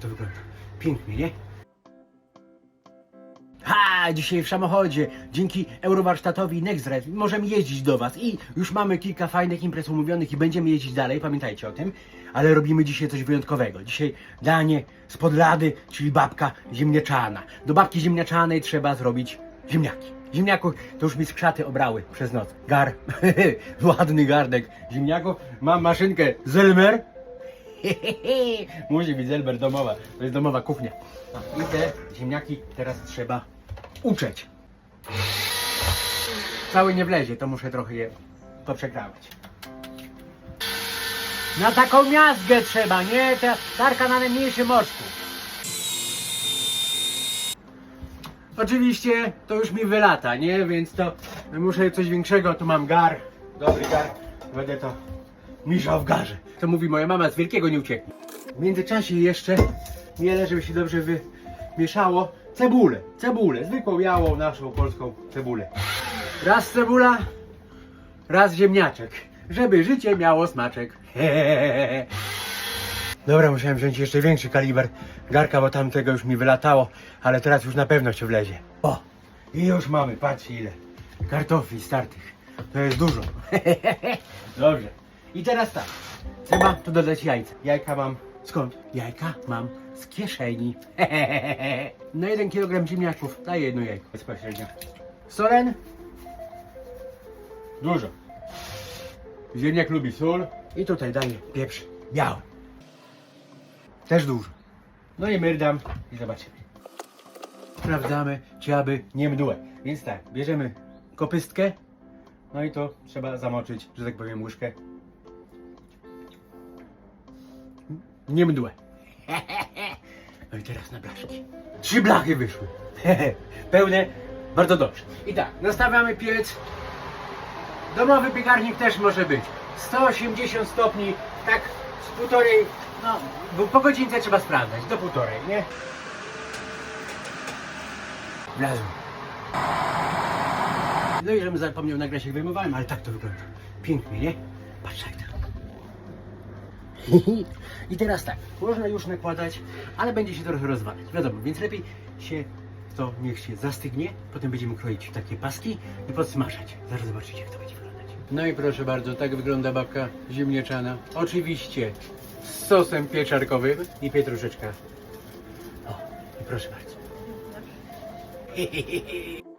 to wygląda. Pięknie, nie? Ha! Dzisiaj w samochodzie, dzięki Eurowarsztatowi Nextred możemy jeździć do Was i już mamy kilka fajnych imprez umówionych i będziemy jeździć dalej, pamiętajcie o tym. Ale robimy dzisiaj coś wyjątkowego. Dzisiaj danie z podlady, czyli babka ziemniaczana. Do babki ziemniaczanej trzeba zrobić ziemniaki. Ziemniaków to już mi skrzaty obrały przez noc. Gar, ładny gardek ziemniaków. Mam maszynkę Zelmer. Musi być Zelmer domowa. To jest domowa kuchnia. I te ziemniaki teraz trzeba uczeć. Cały nie wlezie, to muszę trochę je poprzekrawać. Na taką miazgę trzeba, nie? Ta tarka na najmniejszym oczku. Oczywiście to już mi wylata, nie? Więc to muszę coś większego. Tu mam gar, dobry gar. Będę to mieszał w garze. To mówi moja mama, z wielkiego nie ucieknie. W międzyczasie jeszcze miele, żeby się dobrze wymieszało. Cebulę, cebulę, zwykłą białą naszą polską cebulę. Raz cebula, raz ziemniaczek, żeby życie miało smaczek. Dobra, musiałem wziąć jeszcze większy kaliber garka, bo tamtego już mi wylatało, ale teraz już na pewno się wlezie. O, i już mamy, patrzcie ile. Kartofli startych. To jest dużo. Dobrze. I teraz tak. Trzeba tu dodać jajca. Jajka mam. Skąd? Jajka mam z kieszeni. Na jeden kilogram ziemniaczków daję jedno jajko bezpośrednio. Solen? Dużo. Ziemniak lubi sól. I tutaj daję pieprz biały. Też dużo. No i myrdam i zobaczymy. Sprawdzamy, czy aby nie mdłe. Więc tak, bierzemy kopystkę. No i to trzeba zamoczyć, że tak powiem, łyżkę. Nie mdłe. No i teraz na blaszki. Trzy blachy wyszły. Pełne, bardzo dobrze. I tak, nastawiamy piec. Domowy piekarnik też może być. 180 stopni, tak z półtorej, no, bo po godzince trzeba sprawdzać, do półtorej, nie? Wlazłem. No i żebym zapomniał nagrać jak wyjmowałem, ale tak to wygląda. Pięknie, nie? Patrz jak to. I teraz tak, można już nakładać, ale będzie się trochę rozwalać. Wiadomo, więc lepiej się to niech się zastygnie, potem będziemy kroić w takie paski i podsmażać. Zaraz zobaczycie jak to będzie wyglądać. No i proszę bardzo, tak wygląda babka ziemniaczana. Oczywiście z sosem pieczarkowym i pietruszeczka. O, i proszę bardzo.